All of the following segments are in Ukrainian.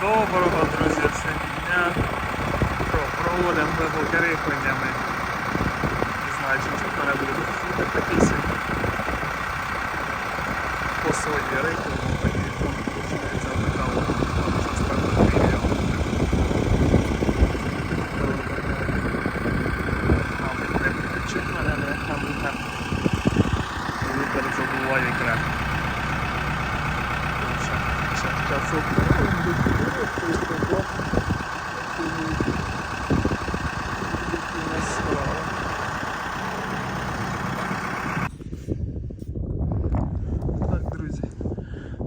Доброго, друзі, всім. Що, проводимо глибоке рихлення. Не знаю, чи чуть мене буде такий. По такий фон починається така от частина відео. Мабуть, не мабуть, не. Вітер забуває крем. Так, друзі,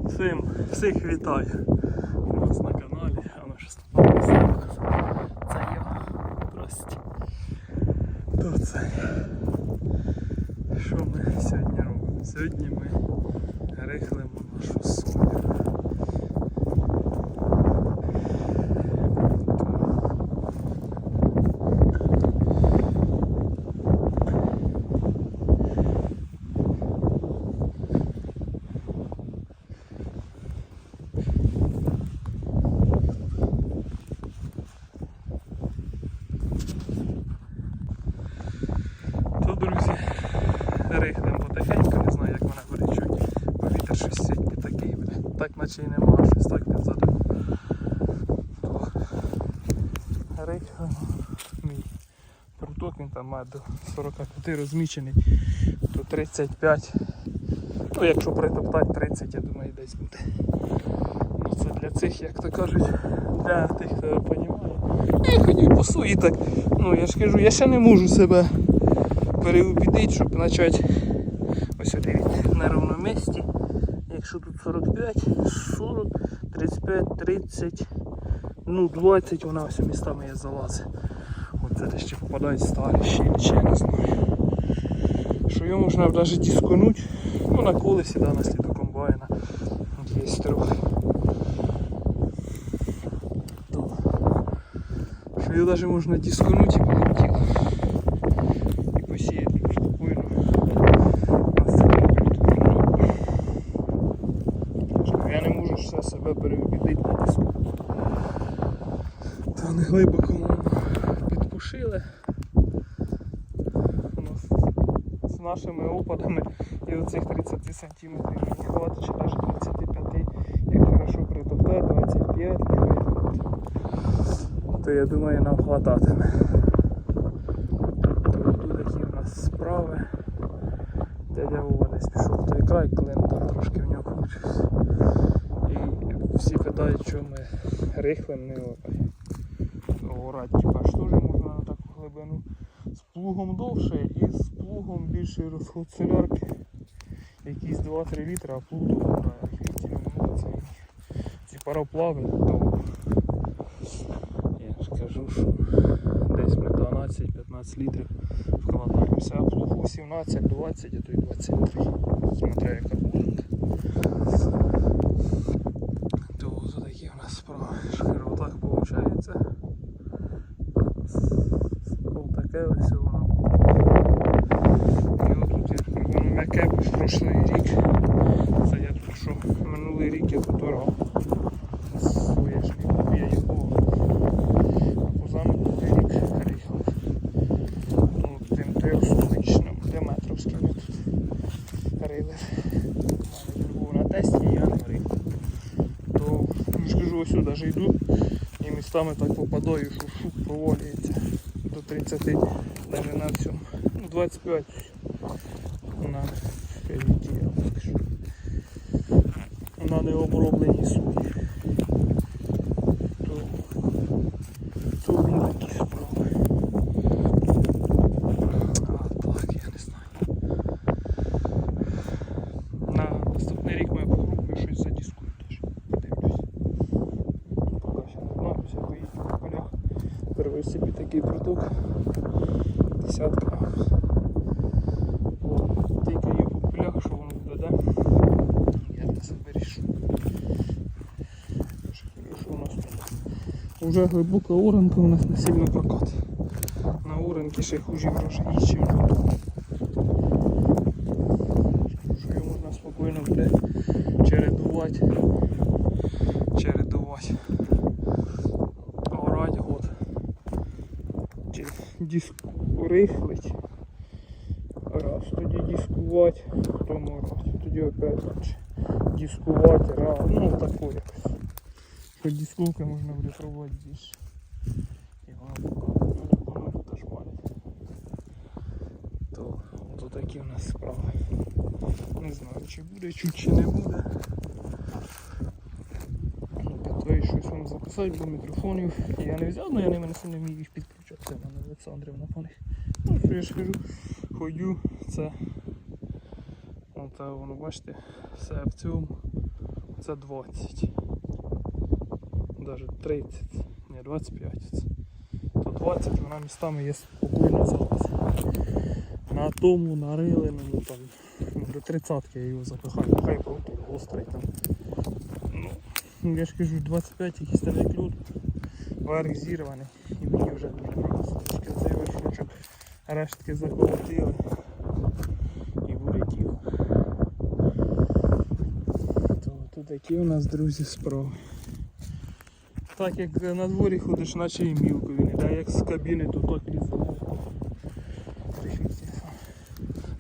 всім, всіх вітаю у нас на каналі, а що стопа Це я. Здрасте. То це. Що ми сьогодні робимо? Сьогодні ми рихлимо нашу сою. То, друзі, рихлем потихеньку, не знаю, як вона буде чуть. Повітря щось сьогодні такий, бля. Так наче й нема, щось так не задумав. Рихлем. Мій пруток, він там має до 45 розмічений, то 35. Ну, якщо притоптати 30, я думаю, десь буде. Ну, це для цих, як то кажуть, для тих, хто розуміє. Я ходю по суї так. Ну я ж кажу, я ще не можу себе переубідити, щоб почати ось дивіться, на рівному місці. Якщо тут 45, 40, 35, 30, ну 20 вона ось містами є залазить. Оце де ще попадають старі ще, ще я не знаю. Що його можна навіть дисконуть, ну на колесі, да, на сліду комбайна. От Є трохи. То, що його навіть можна дисконуть і полетіло. Себе переубідити на диску. Та не глибоко підпушили. Ну, з- з нашими опадами і оцих 30 см мені хватить, чи навіть 25, як хорошо притоптати, 25 то я думаю нам хвататиме. Тут в нас справи. Дядя Вова десь пішов в той край, коли там трошки в нього включився. І всі питають, що ми рихлим не орати. Типа ж теж можна на таку глибину з плугом довше і з плугом більший розход солярки. Якісь 2-3 літри, а плуг довго грає. Ну, ці пароплави. Я ж кажу, що десь ми 12-15 літрів вкладаємося, а плуг 18-20, а то й 23. Смотря яка бурка. То ось такі у нас справи. Шкіро отак виходить. Таке ось воно. І отут я воно м'яке прошлий рік. Це я тут рік я тут орав. Своє ж я його. А позаминулий рік. Ну, я тут рили. Був на тесті, я не рив. То я ж кажу, ось сюди йду і містами так попадаю, що шук провалюється до 30, навіть на всьому. Ну, 25 на феріті, я так скажу. На необробленій суді. вже глибока уранка у нас не сильно прокат. На оренки ще хуже гроші ніж чим. Що його можна спокійно буде чередувати. Чередувати. Орать от. Диску рихлить. Раз, тоді дискувати, потім орать. Тоді опять дискувати, раз. Ну такой якось. Що дисковка можна буде пробувати більше. І воно показує, ну, тут. То от такі у нас справи. Не знаю, чи буде чуть, чи не буде. Ну, Питаю щось вам записати, бо мікрофонів я не взяв, але я ними не вмію їх підключати. Це в мене Олександрівна. Ну, що я ж кажу, ходю, це. От а воно, бачите, все в цьому. Це 20. Даже 30. Ні, 25. То 20 вона містами є спокійно залазить. На тому, на риленому там. До 30 я його запихаю, хай просто гострий там. Ну, я ж кажу, 25 якийсь там. Верх зірваний. І мені вже дуже подобається. Трошки цей вершочок рештки заколотили. І діло. То, то такі у нас, друзі, справи. Так як на дворі ходиш, наче і мілко він іде, як з кабіни, то так різано.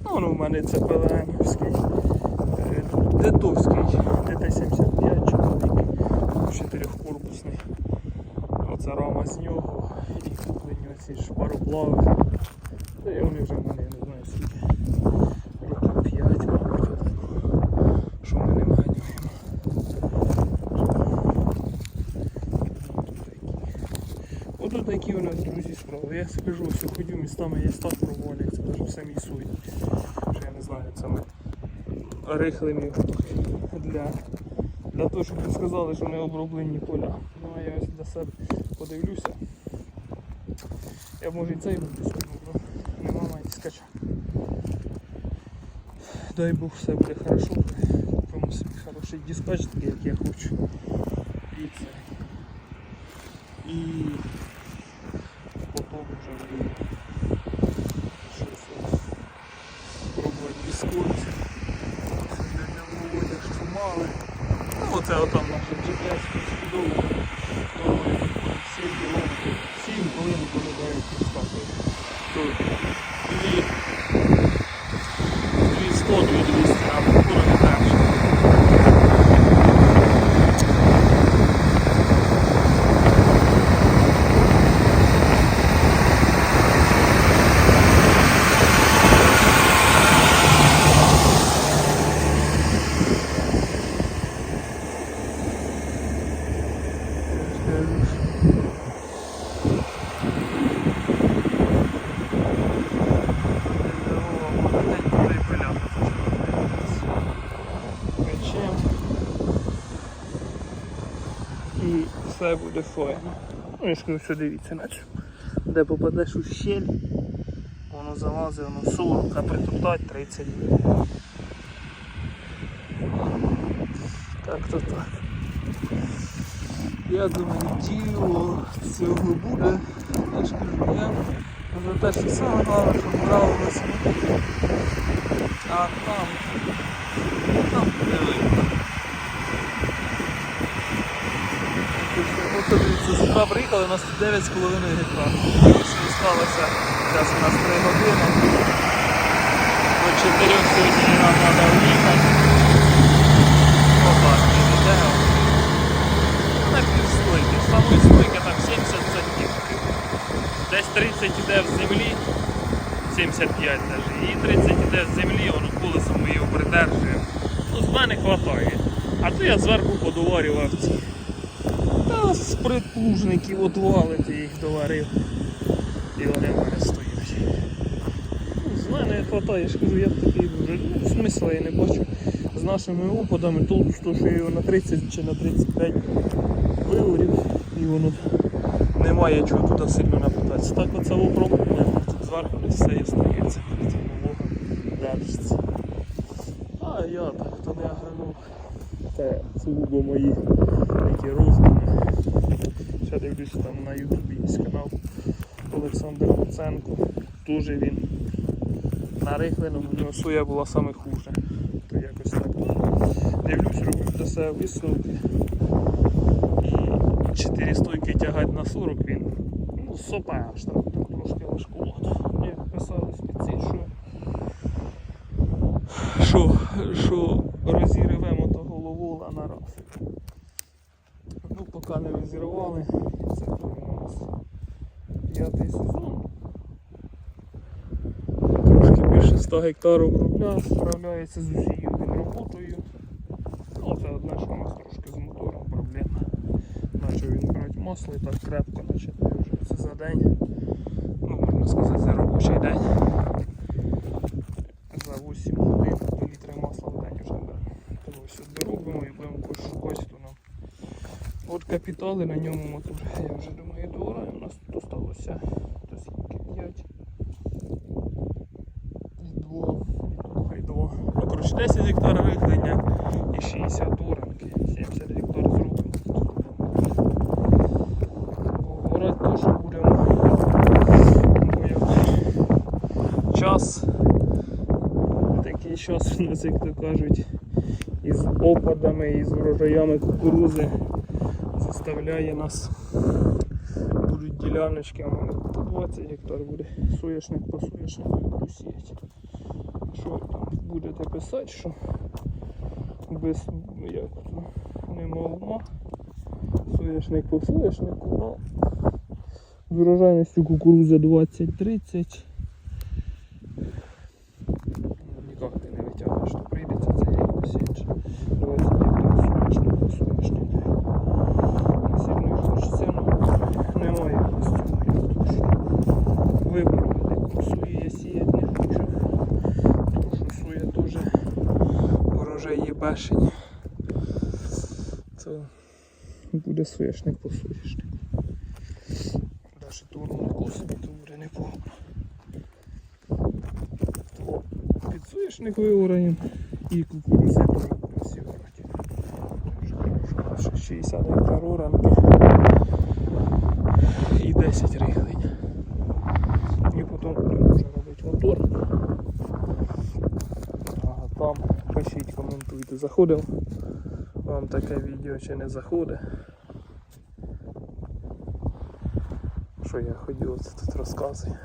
Ну, воно в мене це ПЛНівський, е, Детовський, ДТ-75 чоловік, чотирьохкорпусний. Оце рама з нього і куплені оці ж пароплави. Та вони вже в мене, я не знаю скільки. Років 5, мабуть, отако, що ми ним ганяємо. Ото такі у нас, друзі, справи. Я скажу, що ходю містами є так проваляться, навіть в самій. Що я не знаю, це ми рихлим для, для того, щоб ви сказали, що не оброблені поля. Ну а я ось для себе подивлюся. Я може і цей буду скину, нема навіть скача. Дай Бог все буде хорошо. Купимо собі хороший диспач, такий, як я хочу. І це. І потім вже щось ось пробувати біскурці. Сьогодні виводя що мали. Ну оце отам наше GPS чудово. 7 кілометрів. 7 хвилин полюбляють підставки. Дві, І все буде файно. Ну, я ж дивіться наче. Де попадеш у щель, воно залазить, воно 40, а притоптать 30 гривень. Так то так. Я думаю, діло цього буде. Я ж кажу, я за те, що саме головне, брали на себе. А там, там буде видно. Ну, дивіться, з утра приїхали, у нас тут 9,5 гектар. Сталося, зараз у нас 3 години. До 4 сьогодні нам треба в'їхати. Опа, не відео. На півстойки. З самої стойки там 70 центів. Десь 30 іде в землі, 75 навіть. І 30 іде з землі, воно колесом ми його придержуємо. Ну, з мене вистачає. А то я зверху подоварював ці. Та з предплужників от валити їх доварив. І вони в мене стоять. Ну, З мене вистачає, я кажу, я б такий вже ну, смисла я не бачу. З нашими опадами толку, що я його на 30 чи на 35 виворів і воно немає чого туди сильно напитатися. Так оце опробування, зверху десь все і стається, волога держиться. А я так, то не агроном. Це сугубо мої які роздуми. Ще дивлюся там на ютубі є канал Олександр Луценко. Дуже він на рихленому, у нього соя була саме хуже. То. Дивлюсь, роблю для себе висновки. І 4 стойки тягати на 40 він. Ну, сопа аж там трошки важко написали спеці, що, що, що розірвемо того ловола на раз. Ну, поки не розірвали, це у нас п'ятий сезон. Трошки більше 100 гектарів обробляє, справляється з усією роботою. Ну, це одне, що у нас трошки з мотором проблема. Почав він брати масло і так крепко починає вже це за день. Ну, можна сказати, за робочий день. За 8 годин до літра масла в день вже бере. Тому все доробимо і будемо когось то нам. От капітали на ньому мотор. Я вже думаю, добре. У нас тут осталося то скільки 5 і 2, і 2. Ну, коротше, 10 гектар вихлення і 60 оранки. 70 гектар зробимо. Горати теж будемо. Час. Такий час у нас, як то кажуть, із опадами, із врожаями кукурузи заставляє нас. Будуть діляночки, а мене по 20 гектар буде соняшник по соняшнику буду сіяти. Що там будете писати, що без як нема ума. Соняшник по соняшнику, ну з урожайністю кукурузи 20-30. Ніяк ти не витягнеш, то прийдеться цей рік посіяти. 20 гектар соняшник по соняшнику. Сильно хочеться, ну немає ось цього як точно. Вибору велику сою я сіяти не хочу. Тому що соя теж урожаї то буде соняшник по соняшнику. Даже турну косині, то буде непогано. О, під соняшник виораємо і кукурузи теж будемо сівати. Дуже хорошо. Ще 60 гектар оранки і 10 рихлень. І потім будемо вже робити мотор. А там коментуйте, заходив вам таке відео чи не заходить. Що я ходив, це тут розказую.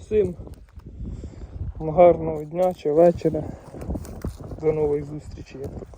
Всім гарного дня чи вечора. До як то